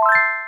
you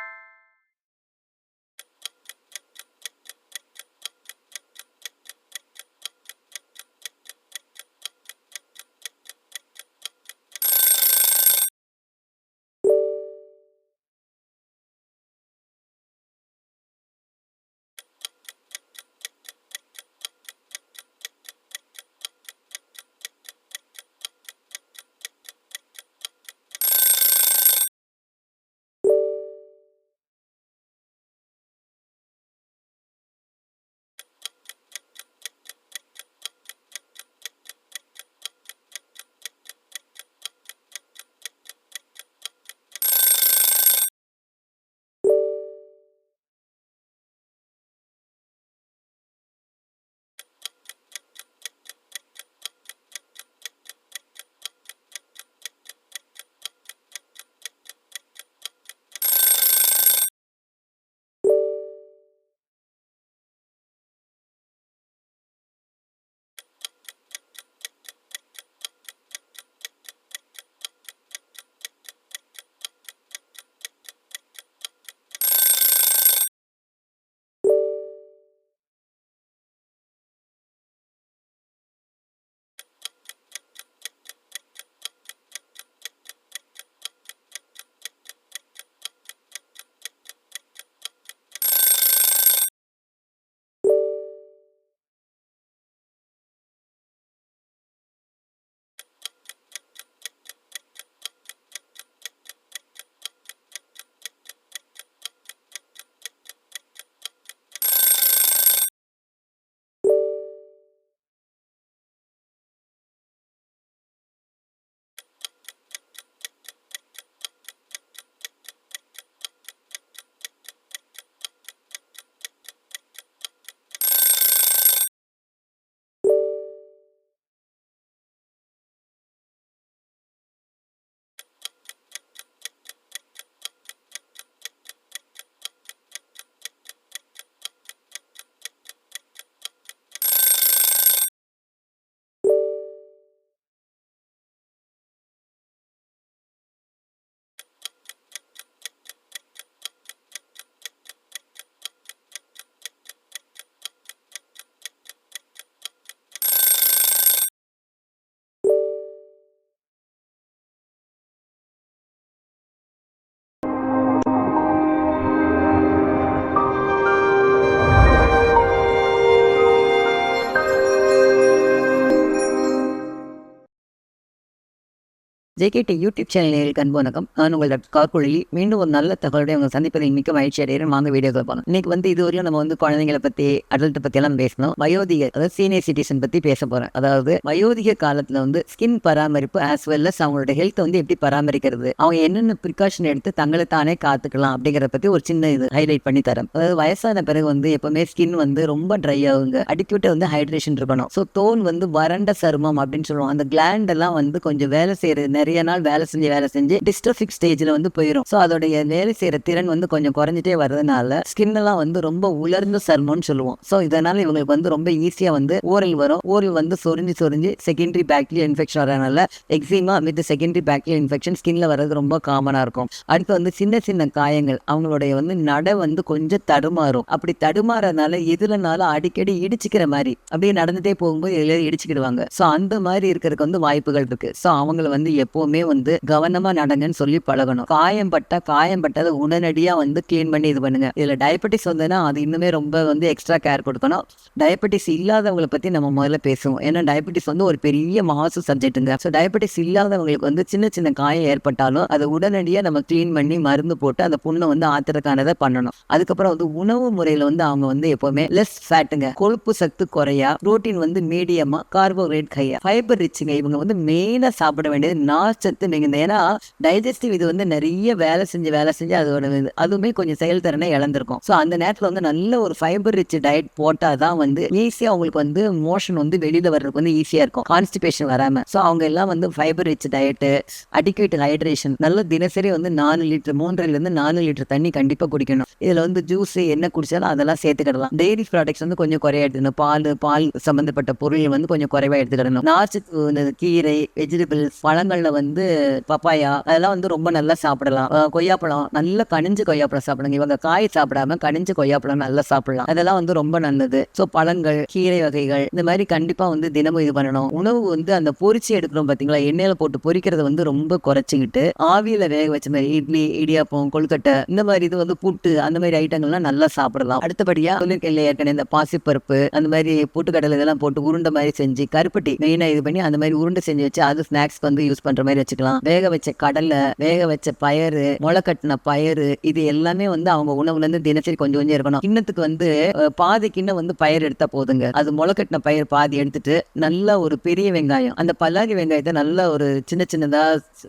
JKD YouTube channel அன்பு வணக்கம். நான் உங்கள் டாக்டர் கார்குழி மீண்டும் ஒரு நல்ல தகவலுடைய உங்களை சந்திப்பதில் மிக்க மகிழ்ச்சி அடைகிறேன். வாங்க வீடியோக்கள் போகணும் இன்னைக்கு வந்து இதுவரையும் நம்ம வந்து குழந்தைங்களை பற்றி அடல்ட் பற்றி எல்லாம் பேசணும். வயோதிக அதாவது சீனியர் சிட்டிசன் பற்றி பேச போகிறேன் அதாவது வயோதிக காலத்தில் வந்து ஸ்கின் பராமரிப்பு ஆஸ் வெல் அஸ் அவங்களோட ஹெல்த் வந்து எப்படி பராமரிக்கிறது அவங்க என்னென்ன ப்ரிகாஷன் எடுத்து தங்களை தானே காத்துக்கலாம் அப்படிங்கிறத பற்றி ஒரு சின்ன இது ஹைலைட் பண்ணி தரேன். அதாவது வயசான பிறகு வந்து எப்பவுமே ஸ்கின் வந்து ரொம்ப ட்ரை ஆகுங்க. அடிக்யூட்டை வந்து ஹைட்ரேஷன் இருக்கணும். ஸோ தோல் வந்து வறண்ட சருமம் அப்படின்னு சொல்லுவோம். அந்த கிளாண்ட் எல்லாம் வந்து கொஞ்சம் வேலை செய்யறது நிறைய நாள் வேலை செஞ்சு வேலை செஞ்சு டிஸ்ட்ரபிக் ஸ்டேஜ்ல வந்து போயிடும் ஸோ அதோடைய வேலை செய்யற திறன் வந்து கொஞ்சம் குறைஞ்சிட்டே வர்றதுனால ஸ்கின் எல்லாம் வந்து ரொம்ப உலர்ந்த சருமம்னு சொல்லுவோம். ஸோ இதனால இவங்களுக்கு வந்து ரொம்ப ஈஸியா வந்து ஓரல் வரும். ஓரல் வந்து சொரிஞ்சு சொரிஞ்சு செகண்டரி பேக்டீரியா இன்ஃபெக்ஷன் வரனால eczema with secondary bacteria infection ஸ்கின்ல வர்றது ரொம்ப காமனா இருக்கும். அடுத்து வந்து சின்ன சின்ன காயங்கள் அவங்களுடைய வந்து நடை வந்து கொஞ்சம் தடுமாறும். அப்படி தடுமாறதுனால எதுலனாலும் அடிக்கடி இடிச்சுக்கிற மாதிரி அப்படியே நடந்துட்டே போகும்போது எதுல இடிச்சுக்கிடுவாங்க. ஸோ அந்த மாதிரி இருக்கிறதுக்கு வந்து வாய்ப்புகள் இருக்கு. ஸோ அவங்கள வந்து எப்பவுமே வந்து கவனமா நடங்கன்னு சொல்லி பழகணும். காயம் காயம்பட்டதை காயம் பட்டதை உடனடியா வந்து க்ளீன் பண்ணி இது பண்ணுங்க. இதுல டயபெட்டிஸ் வந்ததுன்னா அது இன்னுமே ரொம்ப வந்து எக்ஸ்ட்ரா கேர் கொடுக்கணும். டயபெட்டிஸ் இல்லாதவங்களை பத்தி நம்ம முதல்ல பேசுவோம். ஏன்னா டயபெட்டிஸ் வந்து ஒரு பெரிய மாசு சப்ஜெக்ட்டுங்க ஸோ டயபெட்டிஸ் இல்லாதவங்களுக்கு வந்து சின்ன சின்ன காயம் ஏற்பட்டாலும் அதை உடனடியாக நம்ம க்ளீன் பண்ணி மருந்து போட்டு அந்த புண்ணை வந்து ஆத்துறதுக்கானதை பண்ணணும். அதுக்கப்புறம் வந்து உணவு முறையில் வந்து அவங்க வந்து எப்போவுமே லெஸ் ஃபேட்டுங்க கொழுப்பு சத்து குறையா புரோட்டீன் வந்து மீடியமாக கார்போஹைட்ரேட் கையா ஃபைபர் ரிச்சுங்க இவங்க வந்து மெயினாக சாப்பிட வேண்டியது நான் நார்ச்சத்து மிகுந்த ஏன்னா டைஜஸ்டிவ் இது வந்து நிறைய வேலை செஞ்சு வேலை செஞ்சு அதோட அதுவுமே கொஞ்சம் செயல்திறனை இழந்திருக்கும். ஸோ அந்த நேரத்தில் வந்து நல்ல ஒரு ஃபைபர் ரிச் டயட் போட்டால் தான் வந்து ஈஸியாக அவங்களுக்கு வந்து மோஷன் வந்து வெளியில் வர்றதுக்கு வந்து ஈஸியாக இருக்கும். கான்ஸ்டிபேஷன் வராமல் ஸோ அவங்க எல்லாம் வந்து fibre rich diet adequate hydration நல்ல தினசரி வந்து நாலு லிட்டர் மூன்றரைலேருந்து நாலு லிட்டர் தண்ணி கண்டிப்பாக குடிக்கணும். இதில் வந்து ஜூஸ் என்ன குடிச்சாலும் அதெல்லாம் சேர்த்துக்கிடலாம். டெய்ரி ப்ராடக்ட்ஸ் வந்து கொஞ்சம் குறையா எடுத்துக்கணும். பால் பால் சம்மந்தப்பட்ட பொருள் வந்து கொஞ்சம் குறைவாக எடுத்துக்கிடணும். நார்ச்சத்து கீரை வெஜிடபிள்ஸ் பழங்களில் வந்து பப்பாயா அதெல்லாம் வந்து ரொம்ப நல்லா சாப்பிடலாம். கொய்யாப்பழம் நல்லா கனிஞ்சு கொய்யாப்பழம் சாப்பிடுங்க. இவங்க காய் சாப்பிடாம கனிஞ்சு கொய்யாப்பழம் நல்லா சாப்பிடலாம். அதெல்லாம் வந்து ரொம்ப நல்லது. ஸோ பழங்கள் கீரை வகைகள் இந்த மாதிரி கண்டிப்பா வந்து தினமும் இது பண்ணணும். உணவு வந்து அந்த பொரிச்சு எடுக்கிறோம் பாத்தீங்களா? எண்ணெயில போட்டு பொரிக்கிறது வந்து ரொம்ப குறைச்சிக்கிட்டு ஆவியில வேக வச்ச மாதிரி இட்லி இடியாப்பம் கொழுக்கட்டை இந்த மாதிரி இது வந்து புட்டு அந்த மாதிரி ஐட்டங்கள்லாம் நல்லா சாப்பிடலாம். அடுத்தபடியா சொல்லியிருக்கேன் ஏற்கனவே இந்த பாசிப்பருப்பு அந்த மாதிரி பொட்டுக்கடலை இதெல்லாம் போட்டு உருண்டை மாதிரி செஞ்சு கருப்பட்டி மெயினா இது பண்ணி அந்த மாதிரி உருண்டை செஞ்சு வச்சு அது ஸ்நாக்ஸ்க்கு வந்து யூஸ் பண்ற மாதிரி வச்சுக்கலாம். வேக வச்ச கடலை வேக வச்ச பயறு முளை கட்டின பயறு இது எல்லாமே வந்து அவங்க உணவுல இருந்து தினசரி கொஞ்சம் கொஞ்சம் இருக்கணும் கிண்ணத்துக்கு வந்து பாதி கிண்ணம் வந்து பயிர் எடுத்தா போதுங்க. அது முளை கட்டின பயிர் பாதி எடுத்துட்டு நல்ல ஒரு பெரிய வெங்காயம் அந்த பல்லாரி வெங்காயத்தை நல்லா ஒரு சின்ன சின்னதா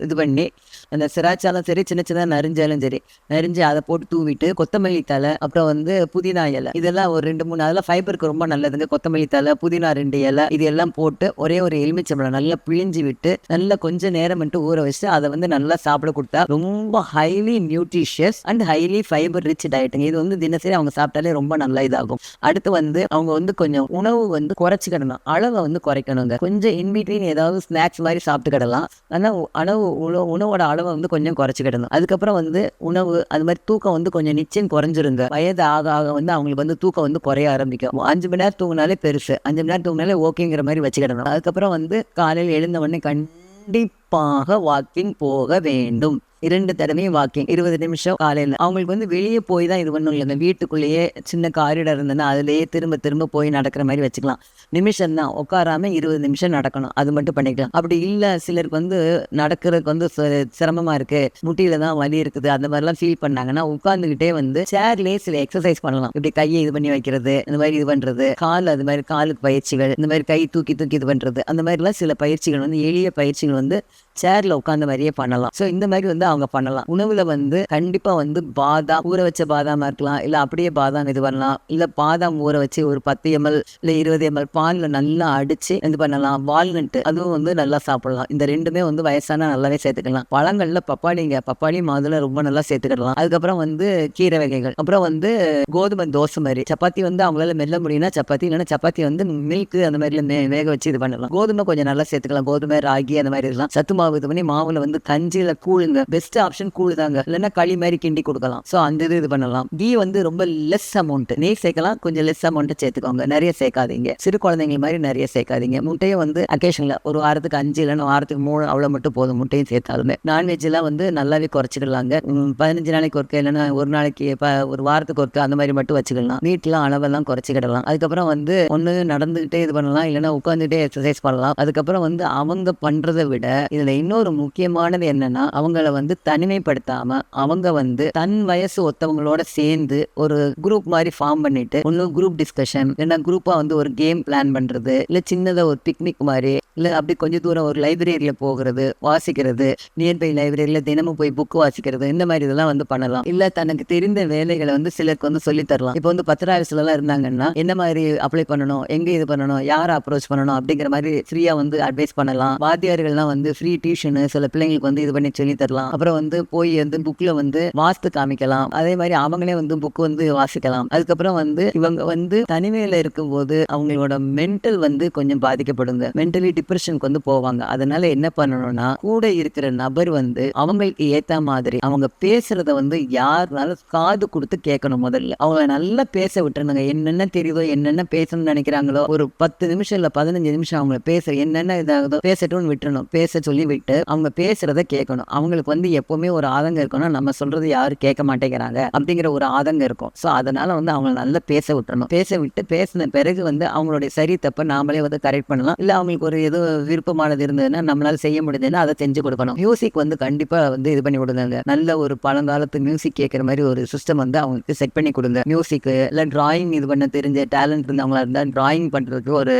இது பண்ணி அந்த சிராச்சாலும் சரி சின்ன சின்னதா நரிஞ்சாலும் சரி நரிஞ்சு அதை போட்டு தூவிட்டு கொத்தமல்லி தலை அப்புறம் வந்து புதினா இலை. இதெல்லாம் ஒரு ரெண்டு மூணு அதெல்லாம் ஃபைபருக்கு ரொம்ப நல்லதுங்க. கொத்தமல்லி தலை புதினா ரெண்டு இலை இது எல்லாம் போட்டு ஒரே ஒரு எலுமிச்சம்பழம் நல்லா பிழிஞ்சு விட்டு நல்லா கொஞ்சம் நேரம் மட்டும் ஊற வச்சு அதை வந்து நல்லா சாப்பிட கொடுத்தா ரொம்ப highly nutritious and highly fibre rich டயட்டுங்க இது வந்து தினசரி அவங்க சாப்பிட்டாலே ரொம்ப நல்லா இதாகும். அடுத்து வந்து அவங்க வந்து கொஞ்சம் உணவு வந்து குறைச்சிக்கிடணும் அளவை வந்து குறைக்கணுங்க. கொஞ்சம் இன்பிட்வீன் ஏதாவது ஸ்நாக்ஸ் மாதிரி சாப்பிட்டுக்கிடலாம். ஆனால் அளவு உணவு உணவோட அளவை வந்து கொஞ்சம் குறைச்சிக்கிடணும். அதுக்கப்புறம் வந்து உணவு அது மாதிரி தூக்கம் வந்து கொஞ்சம் நிச்சயம் குறைஞ்சிருங்க. வயது ஆக ஆக வந்து அவங்களுக்கு வந்து தூக்கம் வந்து குறைய ஆரம்பிக்கும். அஞ்சு மணி நேரம் தூங்கினாலே பெருசு. அஞ்சு மணி நேரம் தூங்கினாலே ஓகேங்கிற மாதிரி வச்சுக்கிடணும். அதுக்கப்புறம் வந்து காலையில் எழுந்த உடனே கண்டிப்பாக வாக்கிங் போக வேண்டும். இரண்டு தடவையும் வாக்கிங் இருபது நிமிஷம் காலையில். அவங்களுக்கு வந்து வெளியே போய் தான் இது ஒன்றும் இல்லைங்க வீட்டுக்குள்ளேயே சின்ன காரிடர் இருந்ததுன்னா அதுலேயே திரும்ப திரும்ப போய் நடக்கிற மாதிரி வச்சுக்கலாம். நிமிஷம் தான் உட்காராம இருபது நிமிஷம் நடக்கணும். அது மட்டும் பண்ணிக்கலாம். அப்படி இல்லை சிலருக்கு வந்து நடக்கிறதுக்கு வந்து சி- சிரமமா இருக்கு. முட்டியில தான் வலி இருக்குது. அந்த மாதிரிலாம் ஃபீல் பண்ணாங்கன்னா உட்காந்துக்கிட்டே வந்து சேர்லேயே சில எக்ஸசைஸ் பண்ணலாம். இப்படி கையை இது பண்ணி வைக்கிறது இந்த மாதிரி இது பண்றது கால் அது மாதிரி காலுக்கு பயிற்சிகள் இந்த மாதிரி கை தூக்கி தூக்கி இது பண்றது அந்த மாதிரிலாம் சில பயிற்சிகள் வந்து எளிய பயிற்சிகள் வந்து சேர்ல உட்காந்த மாதிரியே பண்ணலாம். ஸோ இந்த மாதிரி வந்து அவங்க பண்ணலாம். உணவுல வந்து கண்டிப்பா வந்து பாதாம் ஊற வச்ச பாதாமா இருக்கலாம். இல்ல அப்படியே பாதாம் இது பண்ணலாம். இல்ல பாதாம் ஊற வச்சு ஒரு பத்து எம்எல் இல்ல இருபது எம்எல் பாலில் நல்லா அடிச்சு இது பண்ணலாம். வால்நட்டு அதுவும் வந்து நல்லா சாப்பிடலாம். இந்த ரெண்டுமே வந்து வயசான நல்லாவே சேர்த்துக்கலாம். பழங்கள்ல பப்பாளிங்க பப்பாளி மாதுளை ரொம்ப நல்லா சேர்த்துக்கிடலாம் அதுக்கப்புறம் வந்து கீரை வகைகள். அப்புறம் வந்து கோதுமை தோசை மாதிரி. சப்பாத்தி வந்து அவங்களால மெல்ல முடியும்னா சப்பாத்தி. இல்லைன்னா சப்பாத்தி வந்து மில்க் அந்த மாதிரி மே- வேக வச்சு இது பண்ணலாம். கோதுமை கொஞ்சம் நல்லா சேர்த்துக்கலாம். கோதுமை ராகி அந்த மாதிரி இதெல்லாம். சத்து மாவு இது பண்ணி மாவுல வந்து கஞ்சியில கூழுங்க. பெஸ்ட் ஆப்ஷன் கூழ் தாங்க இல்லைன்னா களி மாதிரி கிண்டி கொடுக்கலாம். ஸோ அந்த இது இது பண்ணலாம். கீ வந்து ரொம்ப லெஸ் அமௌண்ட் நெய் சேர்க்கலாம். கொஞ்சம் லெஸ் அமௌண்ட்டை சேர்த்துக்கோங்க. நிறைய சேர்க்காதீங்க. சிறு குழந்தைங்க மாதிரி நிறைய சேர்க்காதீங்க. முட்டையை வந்து அக்கேஷனில் ஒரு வாரத்துக்கு அஞ்சு இல்லைன்னா வாரத்துக்கு மூணு அவ்வளோ மட்டும் போதும். முட்டையும் சேர்த்தாலுமே. நான்வெஜ்லாம் வந்து நல்லாவே குறைச்சிடலாங்க. பதினஞ்சு நாளைக்கு ஒருக்க இல்லைன்னா ஒரு நாளைக்கு இப்போ ஒரு வாரத்துக்கு ஒருக்க அந்த மாதிரி மட்டும் வச்சுக்கலாம். வீட்டில் அளவெல்லாம் குறைச்சிக்கிடலாம். அதுக்கப்புறம் வந்து ஒன்று நடந்துக்கிட்டே இது பண்ணலாம். இல்லைன்னா உட்காந்துட்டே எக்ஸசைஸ் பண்ணலாம். அதுக்கப்புறம் வந்து அவங்க பண்ணுறதை விட இதுல இன்னொரு முக்கியமானது என்னன்னா அவங்கள வந்து தனிமைப்படுத்தாம அவங்க வந்து தன் வயசு ஒத்தவங்களோட சேர்ந்து ஒரு குரூப் மாதிரி ஃபார்ம் பண்ணிட்டு ஒன்னும் குரூப் டிஸ்கஷன் இல்லைன்னா குரூப்பா வந்து ஒரு கேம் பிளான் பண்றது இல்ல சின்னதா ஒரு பிக்னிக் மாதிரி இல்ல அப்படி கொஞ்ச தூரம் ஒரு லைப்ரரியில போகிறது வாசிக்கிறது நியர்பை லைப்ரரியில தினமும் போய் புக் வாசிக்கிறது இந்த மாதிரி இதெல்லாம் வந்து பண்ணலாம். இல்ல தனக்கு தெரிந்த வேலைகளை வந்து சிலருக்கு வந்து சொல்லி தரலாம். இப்போ வந்து பத்திராவசில எல்லாம் இருந்தாங்கன்னா என்ன மாதிரி அப்ளை பண்ணணும் எங்க இது பண்ணணும் யாரை அப்ரோச் பண்ணணும் அப்படிங்கிற மாதிரி ஃப்ரீயா வந்து அட்வைஸ் பண்ணலாம். வாத்தியார்கள்லாம் வந்து ஃப்ரீ டியூஷனு சில பிள்ளைங்களுக்கு வந்து இது பண்ணி சொல்லி தரலாம். அப்புறம் வந்து போய் வந்து புக்ல வந்து வாஸ்து காமிக்கலாம். அதே மாதிரி அவங்களே வந்து புக் வந்து வாசிக்கலாம். அதுக்கப்புறம் வந்து இவங்க வந்து தனிமையில இருக்கும்போது அவங்களோட மென்டல் வந்து கொஞ்சம் பாதிக்கப்படுங்க. மென்டலி டிப்ரெஷனுக்கு வந்து போவாங்க. அதனால என்ன பண்ணணும்னா கூட இருக்கிற நபர் வந்து அவங்களுக்கு ஏத்த மாதிரி அவங்க பேசுறத வந்து யாருனாலும் காது கொடுத்து கேட்கணும் முதல்ல. அவங்கள நல்லா பேச விட்டுருந்தாங்க என்னென்ன தெரியுதோ என்னென்ன பேசணும்னு நினைக்கிறாங்களோ ஒரு பத்து நிமிஷம் இல்ல பதினஞ்சு நிமிஷம் அவங்கள பேச என்னென்ன இதாகுதோ பேசட்டும்னு விட்டுறணும். பேச சொல்லி சொல்லிவிட்டு அவங்க பேசுறத கேட்கணும். அவங்களுக்கு வந்து எப்பவுமே ஒரு ஆதங்கம் இருக்கணும் நம்ம சொல்றது யாரும் கேட்க மாட்டேங்கிறாங்க அப்படிங்கிற ஒரு ஆதங்கம் இருக்கும். ஸோ அதனால வந்து அவங்கள நல்லா பேச விட்டுறணும். பேச விட்டு பேசின பிறகு வந்து அவங்களுடைய சரி தப்ப நாமளே வந்து கரெக்ட் பண்ணலாம். இல்லை அவங்களுக்கு ஒரு எதுவும் விருப்பமானது இருந்ததுன்னா நம்மளால செய்ய முடிஞ்சதுன்னா அதை செஞ்சு கொடுக்கணும். மியூசிக் வந்து கண்டிப்பா வந்து இது பண்ணி கொடுங்க. நல்ல ஒரு பழங்காலத்து மியூசிக் கேட்குற மாதிரி ஒரு சிஸ்டம் வந்து அவங்களுக்கு செட் பண்ணி கொடுங்க. மியூசிக் இல்லை டிராயிங் இது பண்ண தெரிஞ்ச டேலண்ட் இருந்தவங்களா இருந்தால் டிராயிங் பண்றதுக்கு ஒரு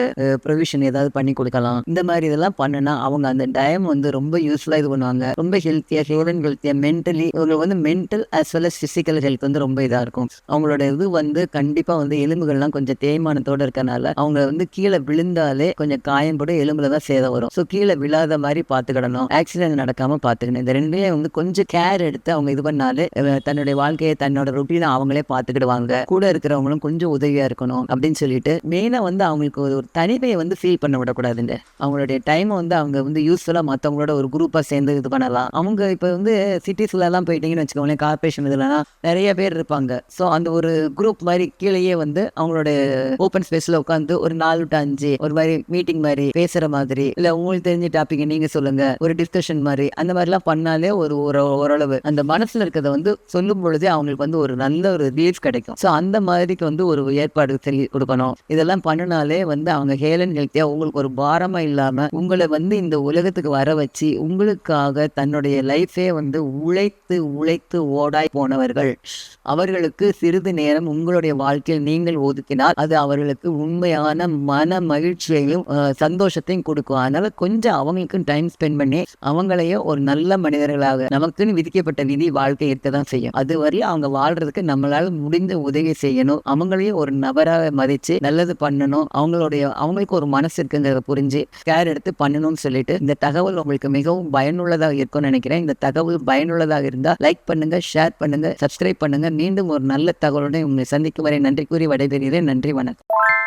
ப்ரொவிஷன் ஏதாவது பண்ணி கொடுக்கலாம். இந்த மாதிரி இதெல்லாம் பண்ணுனா அவங்க அந்த டைம் வந்து ரொம்ப யூஸ்ஃபுல்லாக இது பண்ணுவாங்க. ரொம்ப ஹெல்த்தியாக ஹியூமன் ஹெல்த்தியா மென்டலி இவங்க வந்து mental as well as physical health வந்து ரொம்ப இதாக இருக்கும். அவங்களோட இது வந்து கண்டிப்பாக வந்து எலும்புகள்லாம் கொஞ்சம் தேய்மானத்தோட இருக்கனால அவங்க வந்து கீழே விழுந்தாலே கொஞ்சம் காயம்படும் எலும்புல தான் சேதம் வரும். ஸோ கீழே விழாத மாதிரி பார்த்துக்கிடணும். ஆக்சிடென்ட் நடக்காமல் பார்த்துக்கணும். இந்த ரெண்டுமே வந்து கொஞ்சம் கேர் எடுத்து அவங்க இது பண்ணாலே தன்னுடைய வாழ்க்கையை தன்னோட ருட்டீனை அவங்களே பார்த்துக்கிடுவாங்க. கூட இருக்கிறவங்களும் கொஞ்சம் உதவியாக இருக்கணும் அப்படின்னு சொல்லிட்டு மெயினாக வந்து அவங்களுக்கு ஒரு தனிமையை வந்து ஃபீல் பண்ண விடக்கூடாதுங்க. அவங்களுடைய டைமை வந்து அவங்க வந்து யூஸ்ஃபுல்லாக மற்றவங்களோட ஒரு குரூப்பாக சேர்ந்து இது பண்ணலாம். அவங்க இப்போ வந்து சிட்டிஸ்லலாம் போயிட்டீங்கன்னு வச்சுக்கோங்களேன் கார்பரேஷன் இதுலலாம் நிறைய பேர் இருப்பாங்க. ஸோ அந்த ஒரு குரூப் மாதிரி கீழேயே வந்து அவங்களோட ஓப்பன் ஸ்பேஸில் உட்காந்து ஒரு நாலு டு அஞ்சு ஒரு மாதிரி மீட்டிங் மாதிரி பேசுகிற மாதிரி இல்லை உங்களுக்கு தெரிஞ்ச டாபிக் நீங்கள் சொல்லுங்க ஒரு டிஸ்கஷன் மாதிரி அந்த மாதிரிலாம் பண்ணாலே ஒரு ஒரு ஓரளவு அந்த மனசில் இருக்கிறத வந்து சொல்லும் பொழுதே அவங்களுக்கு வந்து ஒரு நல்ல ஒரு ரிலீஃப் கிடைக்கும். ஸோ அந்த மாதிரிக்கு வந்து ஒரு ஏற்பாடு செய்ய கொடுக்கணும். இதெல்லாம் பண்ணினாலே வந்து அவங்க ஹேலன் ஹெல்த்தியாக உங்களுக்கு ஒரு பாரமாக இல்லாமல் உங்களை வந்து இந்த உலகத்துக்கு வர வச்சு உங்களுக்காக தன்னுடைய லைஃபே வந்து உழைத்து உழைத்து ஓடாய் போனவர்கள். அவர்களுக்கு சிறிது நேரம் உங்களுடைய வாழ்க்கையில் நீங்கள் ஒதுக்கினால் அது அவர்களுக்கு உண்மையான மன மகிழ்ச்சியையும் சந்தோஷத்தையும் கொடுக்கும். அதனால கொஞ்சம் அவங்களுக்கும் டைம் ஸ்பெண்ட் பண்ணி அவங்களையும் ஒரு நல்ல மனிதர்களாக நமக்குன்னு விதிக்கப்பட்ட விதி வாழ்க்கை இருக்க தான் செய்யும். அது வரையும் அவங்க வாழ்றதுக்கு நம்மளால முடிந்த உதவி செய்யணும். அவங்களையும் ஒரு நபராக மதிச்சு நல்லது பண்ணணும். அவங்களுடைய அவங்களுக்கு ஒரு மனசு இருக்குங்கிறத புரிஞ்சு கேர் எடுத்து பண்ணணும்னு சொல்லிட்டு இந்த தகவல் உங்களுக்கு மிகவும் பயனுள்ளதாக இருக்கும்னு நினைக்கிறேன். இந்த தகவல் பயனுள்ளதாக இருந்தால் லைக் பண்ணுங்க ஷேர் பண்ணுங்க சப்ஸ்கிரைப் பண்ணுங்க. மீண்டும் ஒரு நல்ல தகவலுடன் உங்களை சந்திக்கும் வரை நன்றி கூறி விடைபெறுகிறேன். நன்றி வணக்கம்.